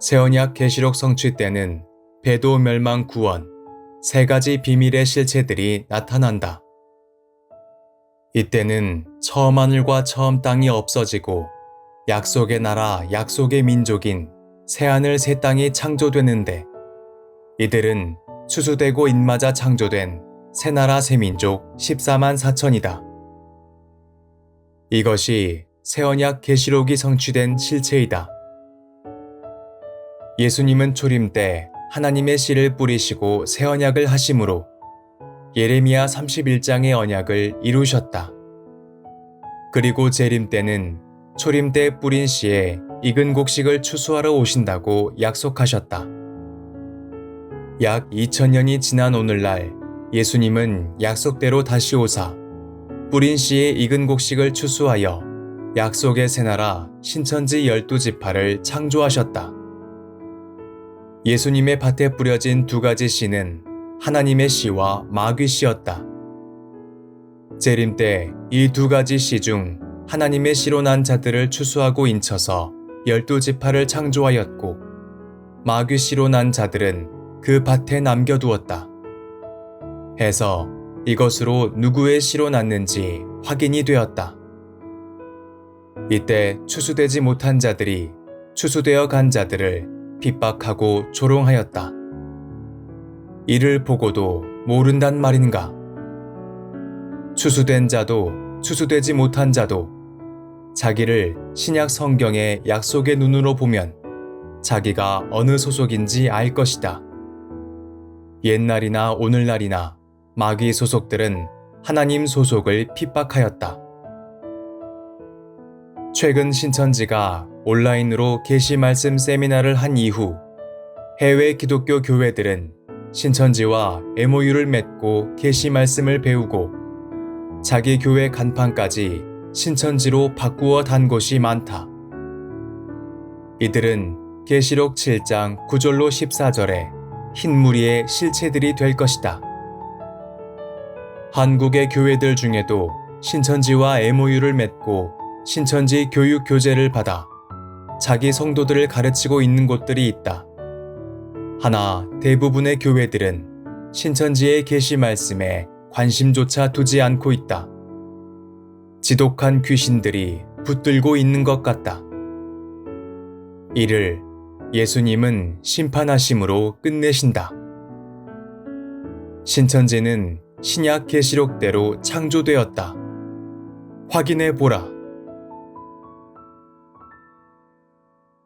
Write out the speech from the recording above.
새언약 계시록 성취 때는 배도 멸망 구원 세 가지 비밀의 실체들이 나타난다. 이때는 처음 하늘과 처음 땅이 없어지고 약속의 나라, 약속의 민족인 새하늘 새 땅이 창조되는데 이들은 추수되고 인맞아 창조된 새 나라 새 민족 14만 4천이다. 이것이 새언약 계시록이 성취된 실체이다. 예수님은 초림 때 하나님의 씨를 뿌리시고 새 언약을 하심으로 예레미야 31장의 언약을 이루셨다. 그리고 재림 때는 초림 때 뿌린 씨에 익은 곡식을 추수하러 오신다고 약속하셨다. 약 2000년이 지난 오늘날 예수님은 약속대로 다시 오사 뿌린 씨에 익은 곡식을 추수하여 약속의 새나라 신천지 열두 지파를 창조하셨다. 예수님의 밭에 뿌려진 두 가지 씨는 하나님의 씨와 마귀 씨였다. 재림 때 이 두 가지 씨 중 하나님의 씨로 난 자들을 추수하고 인쳐서 열두 지파를 창조하였고 마귀 씨로 난 자들은 그 밭에 남겨두었다. 해서 이것으로 누구의 씨로 났는지 확인이 되었다. 이때 추수되지 못한 자들이 추수되어 간 자들을 핍박하고 조롱하였다. 이를 보고도 모른단 말인가? 추수된 자도 추수되지 못한 자도 자기를 신약 성경의 약속의 눈으로 보면 자기가 어느 소속인지 알 것이다. 옛날이나 오늘날이나 마귀 소속들은 하나님 소속을 핍박하였다. 최근 신천지가 온라인으로 계시 말씀 세미나를 한 이후 해외 기독교 교회들은 신천지와 MOU를 맺고 계시 말씀을 배우고 자기 교회 간판까지 신천지로 바꾸어 단 곳이 많다. 이들은 계시록 7장 9절로 14절에 흰 무리의 실체들이 될 것이다. 한국의 교회들 중에도 신천지와 MOU를 맺고 신천지 교육 교재를 받아 자기 성도들을 가르치고 있는 곳들이 있다. 하나 대부분의 교회들은 신천지의 계시 말씀에 관심조차 두지 않고 있다. 지독한 귀신들이 붙들고 있는 것 같다. 이를 예수님은 심판하심으로 끝내신다. 신천지는 신약 계시록대로 창조되었다. 확인해 보라.